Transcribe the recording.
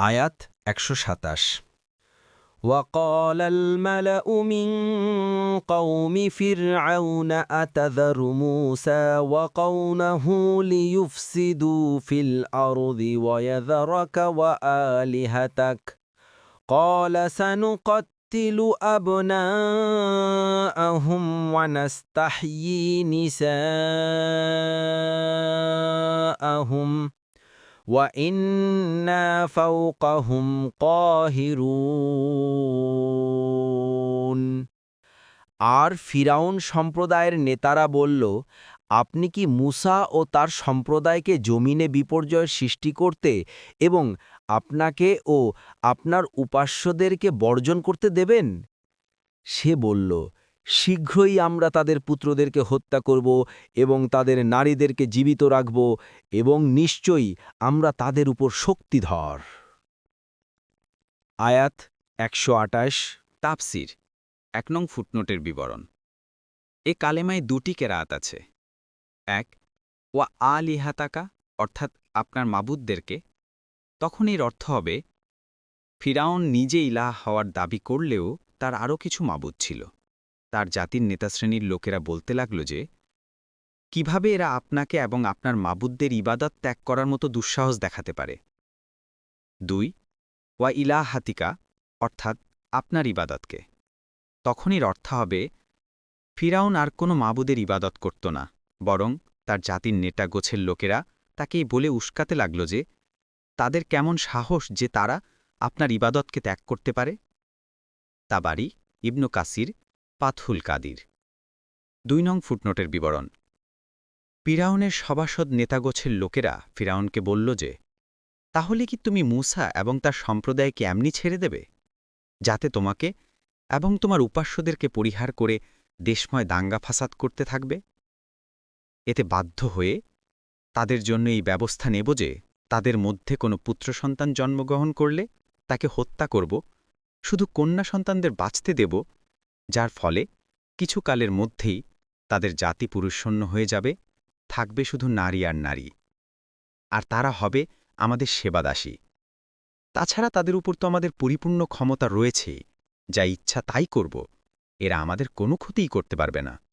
আয়াত একশো সাতাশ وقال الملأ من قوم فرعون أتذر موسى وقومه ليفسدوا في الأرض ويذرك وآلهتك قال سنقتل أبناءهم ونستحيي نساءهم وإنا فوقهم قاهرون আর ফিরাউন সম্প্রদায়ের নেতারা বলল আপনি কি মুসা ও তার সম্প্রদায়কে জমিনে বিপর্যয়ের সৃষ্টি করতে এবং আপনাকে ও আপনার উপাস্যদেরকে বর্জন করতে দেবেন সে বলল শীঘ্রই আমরা তাদের পুত্রদেরকে হত্যা করব এবং তাদের নারীদেরকে জীবিত রাখব এবং নিশ্চয়ই আমরা তাদের উপর শক্তিধর। আয়াত একশো আটাশ তাপসির এক নং ফুটনোটের বিবরণ। এ কালেমায় দুটি কেরাত আছে। এক, ওয়া আলিহাতাকা, অর্থাৎ আপনার মাবুদদেরকে। তখন এর অর্থ হবে, ফিরাউন নিজে ইলাহ হওয়ার দাবি করলেও তার আরও কিছু মাবুদ ছিল। তার জাতির নেতাশ্রেণীর লোকেরা বলতে লাগল যে, কীভাবে এরা আপনাকে এবং আপনার মাবুদদের ইবাদত ত্যাগ করার মতো দুঃসাহস দেখাতে পারে? দুই, ওয়া ইলা হাতিকা অর্থাৎ আপনার ইবাদতকে। তখনই অর্থ হবে, ফিরাউন আর কোনো মাবুদের ইবাদত করত না, বরং তার জাতির নেতা গোছের লোকেরা তাকেই বলে উস্কাতে লাগল যে, তাদের কেমন সাহস যে তারা আপনার ইবাদতকে ত্যাগ করতে পারে? তা বাড়ি ইবনু কাসির পাথুল কাদির। দুই নং ফুটনোটের বিবরণ। ফিরাউনের সভাসদ নেতাগোছের লোকেরা ফিরাউনকে বলল যে, তাহলে কি তুমি মূসা এবং তার সম্প্রদায়কে এমনি ছেড়ে দেবে? যাতে তোমাকে এবং তোমার উপাস্যদেরকে পরিহার করে দেশময় দাঙ্গা ফাসাদ করতে থাকবে? এতে বাধ্য হয়ে তাদের জন্য এই ব্যবস্থা নেব যে, তাদের মধ্যে কোনো পুত্র সন্তান জন্মগ্রহণ করলে তাকে হত্যা করব, শুধু কন্যা সন্তানদের বাঁচতে দেব যার ফলে কিছু কালের মধ্যেই তাদের জাতি পুরুষশূন্য হয়ে যাবে, থাকবে শুধু নারী আর নারী। আর তারা হবে আমাদের সেবাদাসী। তাছাড়া তাদের উপর তো আমাদের পরিপূর্ণ ক্ষমতা রয়েছে, যা ইচ্ছা তাই করব, এরা আমাদের কোনো ক্ষতিই করতে পারবে না।